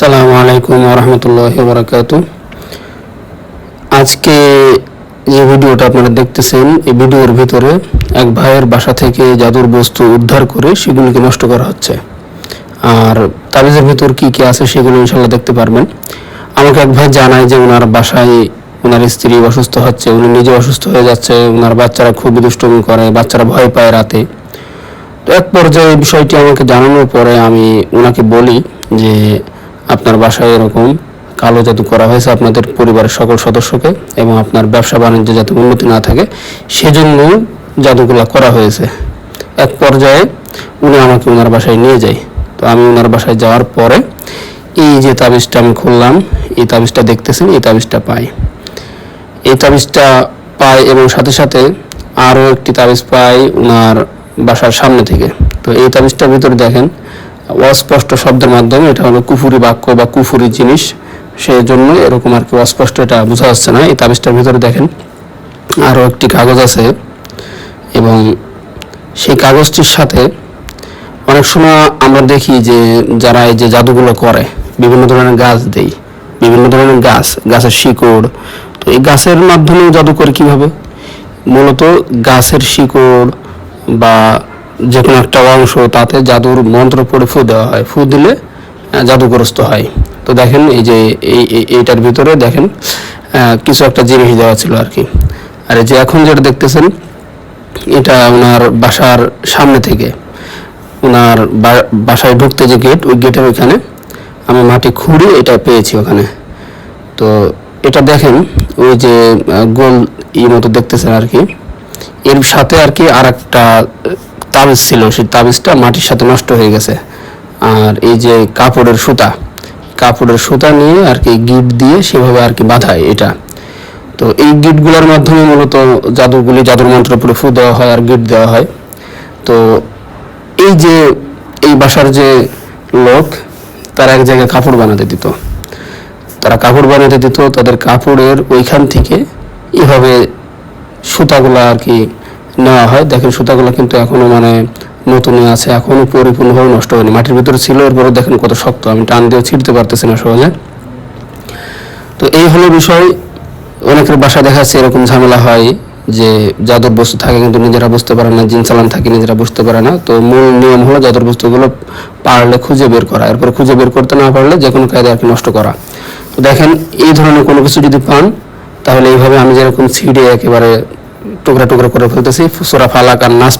সালামু আলাইকুম রহমতুল্লাহ বরাকাত আজকে যে ভিডিওটা আপনারা দেখতেছেন, এই ভিডিওর ভিতরে এক ভাইয়ের বাসা থেকে জাদুর বস্তু উদ্ধার করে সেগুলিকে নষ্ট করা হচ্ছে। আর তাবিজের ভিতর কি কি আছে সেগুলো ইনশাল্লাহ দেখতে পারবেন। আমাকে এক ভাই জানায় যে ওনার বাসায় ওনার স্ত্রী অসুস্থ হচ্ছে, উনি নিজে অসুস্থ হয়ে যাচ্ছে, ওনার বাচ্চারা খুবই দুষ্টমি করে, বাচ্চারা ভয় পায় রাতে। তো এক পর্যায়ে বিষয়টি আমাকে জানানোর পরে আমি ওনাকে বলি যে আপনার বাসায় এরকম কালো জাদু করা হয়েছে আপনাদের পরিবারের সকল সদস্যকে এবং আপনার ব্যবসা বাণিজ্য যাতে উন্নতি না থাকে, সেজন্য জাদুগুলা করা হয়েছে। এক পর্যায়ে উনি আমাকে ওনার বাসায় নিয়ে যায়। তো আমি ওনার বাসায় যাওয়ার পরে এই যে তাবিজটা আমি খুললাম, এই তাবিজটা দেখতেছেন, এই তাবিজটা পাই। এই তাবিজটা পাই এবং সাথে সাথে আরও একটি তাবিজ পাই ওনার বাসার সামনে থেকে। তো এই তাবিজটার ভিতরে দেখেন অস্পষ্ট শব্দের মাধ্যমে, এটা হলো কুফুরি বাক্য বা কুফুরি জিনিস। সেই জন্য এরকম আর কি অস্পষ্ট এটা বোঝা যাচ্ছে না। এই তাবিজটার ভিতরে দেখেন, আরও একটি কাগজ আছে এবং সেই কাগজটির সাথে অনেক সময় আমরা দেখি যে যারা এই যে জাদুগুলো করে, বিভিন্ন ধরনের গাছ দেই, বিভিন্ন ধরনের গাছ, গাছের শিকড়। তো এই গাছের মাধ্যমেও জাদু করে কীভাবে? মূলত গাছের শিকড় বা যে কোনো একটা অংশ তাতে জাদুর মন্ত্র পড়ে ফু দেওয়া হয়, ফু দিলে জাদুগ্রস্ত হয়। তো দেখেন এই যে এই, এই- এইটার ভিতরে দেখেন কিছু একটা জিনিস দেওয়া ছিল আর কি। আর যে এখন যেটা দেখতেছেন, এটা ওনার বাসার সামনে থেকে। ওনার বাসায় ঢুকতে যে গেট ওই গেটের ওইখানে আমি মাটি খুঁড়ি এটা পেয়েছি ওখানে। তো এটা দেখেন, ওই যে গোল ই মতো দেখতেছেন আর কি। এর সাথে আর কি আর একটা তাবিজ ছিল, সেই তাবিজটা মাটির সাথে নষ্ট হয়ে গেছে। আর এই যে কাপড়ের সুতা কাপড়ের সুতা নিয়ে আর কি গিট দিয়ে সেভাবে আর কি বাঁধায় এটা। তো এই গিটগুলোর মাধ্যমে মূলত জাদুগুলি জাদুর মন্ত্র পুরো ফু দেওয়া হয় আর গিট দেওয়া হয়। তো এই যে এই বাসার যে লোক, তারা এক জায়গায় কাপড় বানাতে দিত। তারা কাপড় বানাতে দিত, তাদের কাপড়ের ওইখান থেকে এইভাবে সুতাগুলো আর কি নেওয়া হয়, দেখেন সুতাগুলো কিন্তু এখনও মানে নতুনই আছে, এখনও পরিপূর্ণভাবে নষ্ট হয়নি। মাটির ভিতরে ছিল এরপরে দেখেন কত শক্ত, আমি টান দিয়ে ছিঁড়তে পারতেছি না সহজে। তো এই হলো বিষয়, অনেকের বাসা দেখা যাচ্ছে এরকম ঝামেলা হয় যে জাদুর বস্তু থাকে কিন্তু নিজেরা বুঝতে পারে না, জিন চালান থাকে নিজেরা বুঝতে পারে না। তো মূল নিয়ম হলো জাদুর বস্তুগুলো পারলে খুঁজে বের করা, এরপর খুঁজে বের করতে না পারলে যে কোনো কায়দা আর নষ্ট করা। তো দেখেন, এই ধরনের কোনো কিছু যদি পান, তাহলে এইভাবে আমি যেরকম ছিঁড়ে একেবারে টুকরা টুকরা করে ফেলতেছি। সুরা ফালাক আর নাস